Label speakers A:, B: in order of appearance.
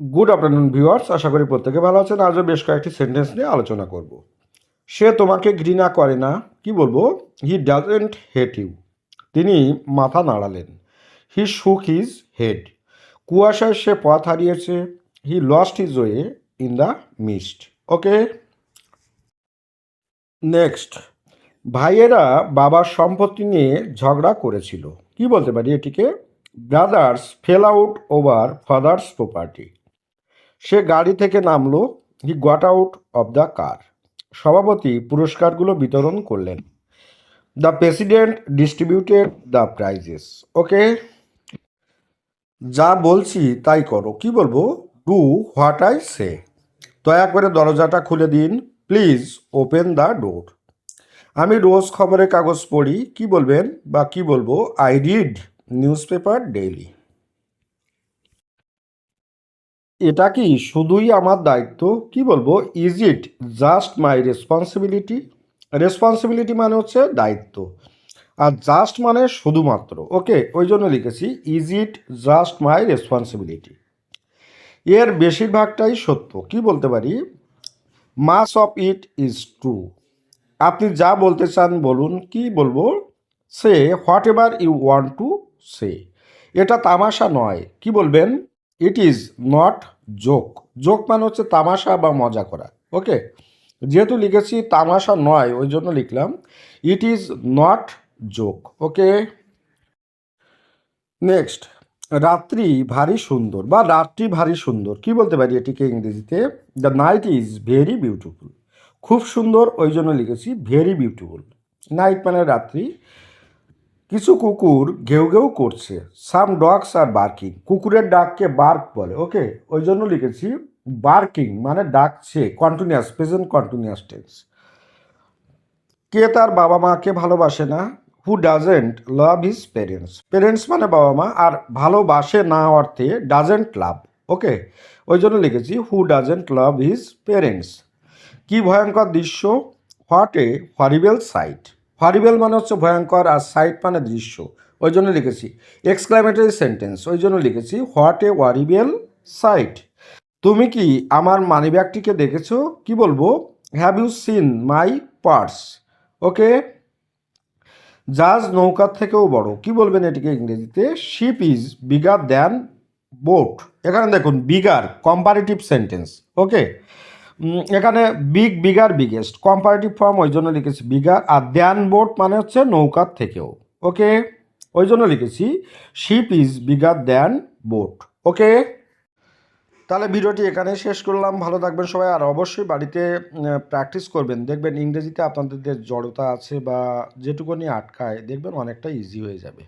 A: Good afternoon viewers আশা করি প্রত্যেকে ভালো আছেন। আজও বেশ কয়েকটি সেন্টেন্স নিয়ে আলোচনা করব। সে তোমাকে ঘৃণা করে না। কি বলব? হি ডাজেন্ট হেট ইউ তিনি মাথা নাড়ালেন। হি শুক হিজ হেড কুয়াশায় সে পথ হারিয়েছে। He lost his way in the mist okay next ভাইয়েরা বাবার সম্পত্তি নিয়ে ঝগড়া করেছিল। কি বলতে পারি এটিকে? Brothers fell out over father's property সে গাড়ি থেকে নামলো he got out of the car সভাপতি পুরস্কারগুলো বিতরণ করলেন। The president distributed the prizes okay যা বলছি তাই করো। কি বলব? ডু হোয়াট আই সে দয়া করে দরজাটা খুলে দিন। প্লিজ ওপেন দ্য ডোর আমি রোজ খবরের কাগজ পড়ি। কি বলবেন বা কি বলব? I read newspaper daily এটা কি শুধুই আমার দায়িত্ব? কি বলব? Is it just my responsibility responsibility মানে হচ্ছে দায়িত্ব। আর জাস্ট মানে শুধুমাত্র। ওকে, ওই জন্য লিখেছি is it just my responsibility এর বেশিরভাগটাই সত্য। কি বলতে পারি? Most of it is true আপনি যা বলতে চান বলুন, কি বলব? Say whatever you want to say এটা তামাশা নয়। কি বলবেন? It is not joke. Joke মানে হচ্ছে তামাশা বা মজা করা। ওকে? যেহেতু লিখেছি তামাশা নয়, ওই জন্য লিখলাম it is not joke okay? Next রাত্রি ভারী সুন্দর বা রাত্রি ভারী সুন্দর কি বলতে পারি এটিকে ইংরেজিতে? The night is very beautiful খুব সুন্দর, ওই জন্য লিখেছি ভেরি বিউটিফুল নাইট মানে রাত্রি কিছু কুকুর ঘেউ ঘেউ করছে। সাম ডগস আর বার্কিং কুকুরের ডাককে বার্ক বলে। ওকে ওই জন্য লিখেছি বার্কিং মানে ডাকছে কন্টিনিউয়াস প্রেজেন্ট কন্টিনিউয়াস টেন্স কে তার বাবা মাকে ভালোবাসে না? Who doesn't love his parents parents মানে বাবা মা, আর ভালোবাসে না অর্থে ডাজেন্ট লাভ ওকে ওই জন্য লিখেছি who doesn't love his parents কি ভয়ঙ্কর দৃশ্য? What a horrible sight horrible মানে হচ্ছে ভয়ঙ্কর আর সাইট মানে দৃশ্য। ওই জন্য লিখেছি এক্সক্লামেটরি সেন্টেন্স ওই জন্য লিখেছি হোয়াট এ ওয়ারিবেল সাইট। তুমি কি আমার মানিব্যাগটিকে দেখেছ? কি বলব? Have you seen my purse? Okay? জাহাজ নৌকার থেকেও বড়। কি বলবেন এটিকে ইংরেজিতে? Ship is bigger than boat. এখানে দেখুন, বিগার কম্পারেটিভ সেন্টেন্স ওকে? এখানে big, bigger biggest. Comparative form ওই জন্য লিখেছি বিগার আর দ্যান বোট মানে হচ্ছে নৌকার থেকেও। ওকে? ওই জন্য লিখেছি ship is bigger than boat okay? তাহলে ভিডিওটি এখানে শেষ করলাম। ভালো থাকবেন সবাই, আর অবশ্যই বাড়িতে প্র্যাকটিস করবেন। দেখবেন ইংরেজিতে আপনাদের জড়তা আছে বা যেটুকুনি আটকায়, দেখবেন অনেকটা ইজি হয়ে যাবে।